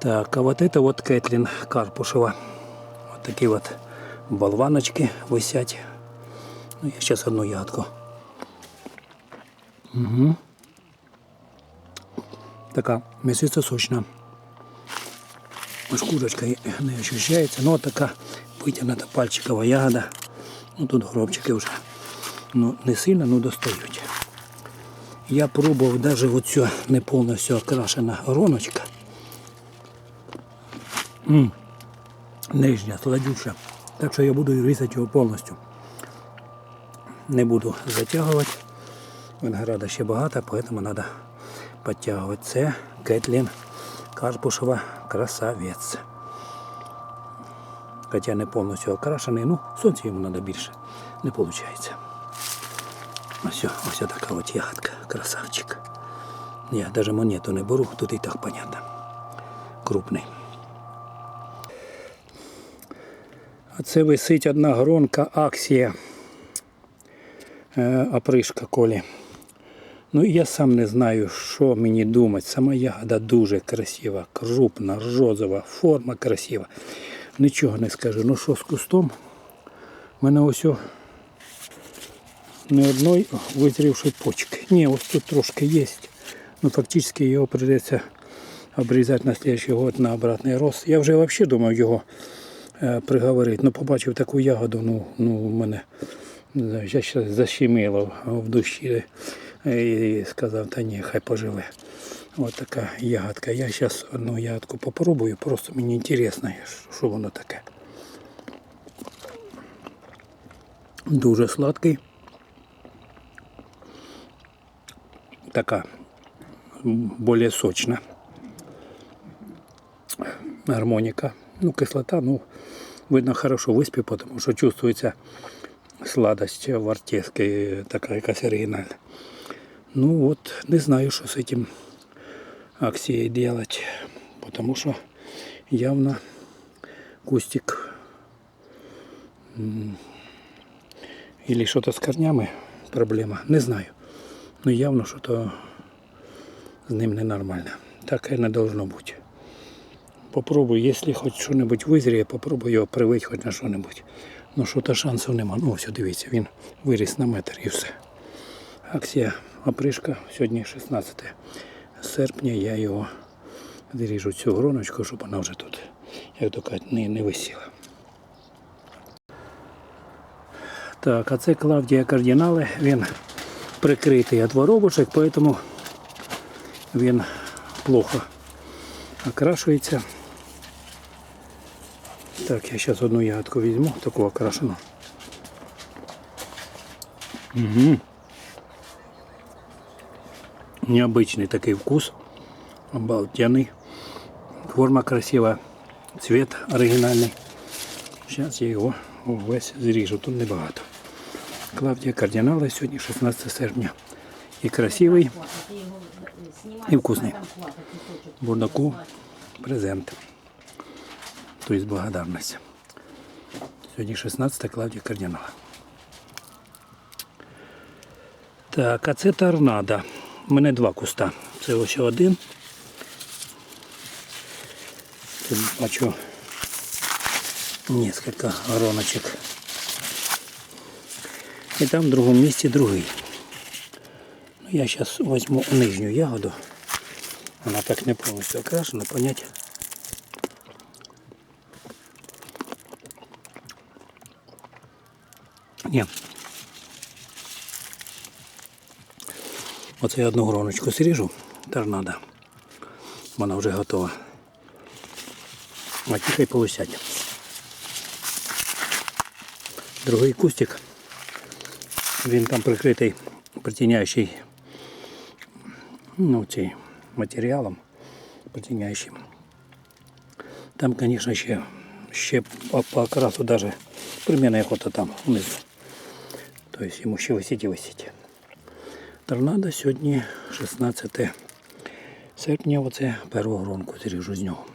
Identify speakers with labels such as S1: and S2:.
S1: Так, а вот это вот Кэтлин Карпушева. Вот такие вот болваночки висять. Ну, я сейчас одну ягодку. Угу. Така м'ясиста сочна. Шкурочка не ощущається. Ну, така витягнута пальчикова ягода. Ну, тут гробчики вже ну, не сильно, ну достають. Я пробував навіть оцю не повністю окрашена гроночка. Нижня, сладюча. Так що я буду різати його повністю. Не буду затягувати. Винограда ще багато, поэтому треба підтягувати. Це Кетлін Карпушева красавець. Хоча не повністю окрашений, ну сонця йому треба більше. Не виходить. Ось, ось така от ягодка, красавчик. Я навіть монету не беру, тут і так понятно. Крупний. А це висить одна гронка акція е, опришка колі. Ну я сам не знаю, що мені думати. Сама ягода дуже красива, крупна, розова, форма красива. Нічого не скажу. Ну що з кустом? У мене ось о- не одної визрівшої почки. Ні, ось тут трошки є. Ну фактично його прийдеться обрізати на слідчий год на обратний рост. Я вже взагалі думав його е, приговорити. Ну побачив таку ягоду, ну, ну у мене я ще защемило в душі і сказав, та ні, хай поживе. Ось така ягодка. Я зараз одну ягодку попробую, просто мені цікаво, що воно таке. Дуже сладкий. Така более сочна. Гармоника. Ну, кислота, ну, видно, хорошо виспів, тому що чувствується сладость в артезке, така якась оригінальна. Ну вот, не знаю, что с этим акцией делать, потому что явно кустик или что-то с корнями проблема, не знаю. Но явно что-то с ним ненормально. Так не должно быть. Попробую, если хоть що-небудь визріє, попробую його привити хоч на що-небудь. Ну що-то шансів нема. Ну, все, дивіться, він виріс на метр і все. Акція опришка. Сьогодні 16 серпня. Я його виріжу цю гроночку, щоб вона вже тут, як то кажуть, не, не висіла. Так, а це Клавдія кардинали. Він прикритий від воробушек, тому він плохо окрашується. Так, я зараз одну ягодку візьму, таку окрашену. Угу. Необычный такой вкус. Обалденный. Форма красивая. Цвет оригинальный. Сейчас я його весь зріжу. Тут небагато. Клавдія кардинала сьогодні 16 серпня. І красивий, і вкусний. Бурдаку презент. Тобто благодарність. Сьогодні 16 Клавдія кардинала. Так, а це торнадо. У мене два куста. Це ось один. Тут бачу несколько гроночок. І там в другому місці другий. Ну, я зараз візьму нижню ягоду. Вона так не повністю окрашена, понять. Ні. Оце я одну гроночку сріжу, торнадо. Вона вже готова. А ті хай полосять. Другий кустик. Він там прикритий притіняючий ну, цей матеріалом притіняючим. Там, звісно, ще, ще по, по окрасу даже примерно як ото там внизу. Тобто йому ще висіть і висіть. Торнадо сьогодні 16 серпня, оце першу гронку зріжу з нього.